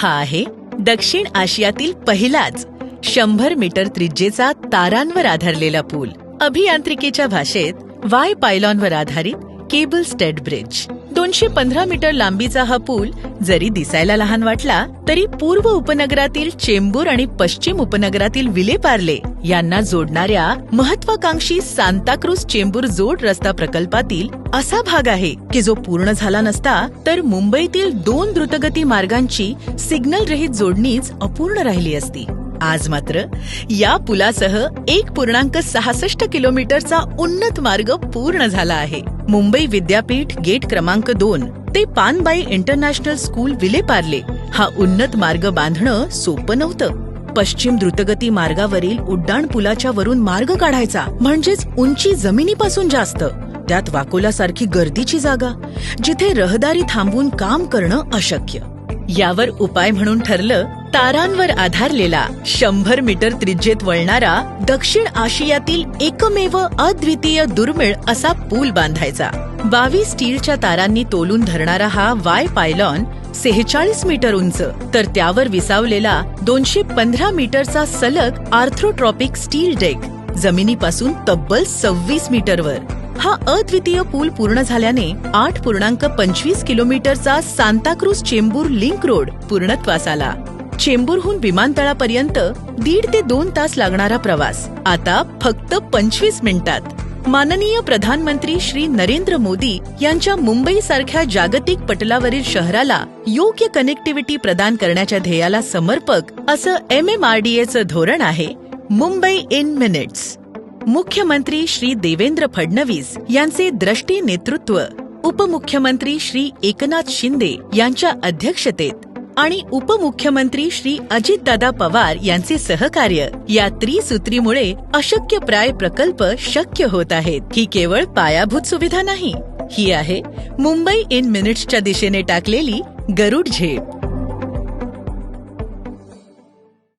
हा आहे दक्षिण आशियातील पहिलाच शंभर मीटर त्रिज्येचा तारांवर आधारलेला पूल. अभियांत्रिकीच्या भाषेत वाय पायलॉनवर आधारित केबल स्टेड ब्रिज दोनशे पंधरा मीटर लांबीचा हा पूल जरी दिसायला लहान वाटला तरी पूर्व उपनगरातील चेंबूर आणि पश्चिम उपनगरातील विलेपार्ले यांना जोडणाऱ्या महत्वाकांक्षी सांताक्रूज चेंबूर जोड रस्ता प्रकल्पातील असा भाग आहे की जो पूर्ण झाला नसता तर मुंबईतील दोन द्रुतगती मार्गांची सिग्नल रहित जोडणीच अपूर्ण राहिली असती. आज मात्र या पुलासह एक पूर्णांक सहासष्ट किलोमीटरचा उन्नत मार्ग पूर्ण झाला आहे. मुंबई विद्यापीठ गेट क्रमांक दोन ते पानबाई इंटरनॅशनल स्कूल विलेपार्ले हा उन्नत मार्ग बांधणं सोपं नव्हतं. पश्चिम द्रुतगती मार्गावरील उड्डाण पुलाच्या वरून मार्ग काढायचा म्हणजेच उंची जमिनीपासून जास्त. त्यात वाकोलासारखी गर्दीची जागा जिथे रहदारी थांबवून काम करणं अशक्य. यावर उपाय म्हणून ठरलं तारांवर आधारलेला शंभर मीटर त्रिज्येत वळणारा दक्षिण आशियातील एकमेव अद्वितीय दुर्मिळ असा पूल बांधायचा. बावीस स्टीलच्या तारांनी तोलून धरणारा हा वाय पायलॉन सेहेचाळीस मीटर उंच तर त्यावर विसावलेला दोनशे पंधरा मीटरचा सलग आर्थ्रोट्रॉपिक स्टील डेक जमिनीपासून तब्बल सव्वीस मीटरवर. हा अद्वितीय पूल पूर्ण झाल्याने आठ पूर्णांक पंचवीस किलोमीटरचा सांताक्रूज चेंबूर लिंक रोड पूर्णत्वास आला. चेंबूरहून विमानतळापर्यंत दीड ते दोन तास लागणारा प्रवास. आता फक्त पंचवीस मिनिटात. माननीय प्रधानमंत्री श्री नरेंद्र मोदी यांच्या मुंबई सारख्या जागतिक पटलावरील शहराला योग्य कनेक्टिव्हिटी प्रदान करण्याच्या ध्येयाला समर्पक असं एम एम आर डी एचं धोरण आहे. Mumbai in minutes. मुख्यमंत्री श्री देवेंद्र फडणवीस यांचे द्रष्टी नेतृत्व. उपमुख्यमंत्री श्री एकनाथ शिंदे यांच्या अध्यक्षतेत. आणि उपमुख्यमंत्री श्री अजितदादा पवार यांचे सहकार्य या त्रिसूत्रीमुळे अशक्य प्राय प्रकल्प शक्य होत आहेत. ही केवळ पायाभूत सुविधा नाही ही आहे मुंबई इन मिनिट्सच्या दिशेने टाकलेली गरुड झेप.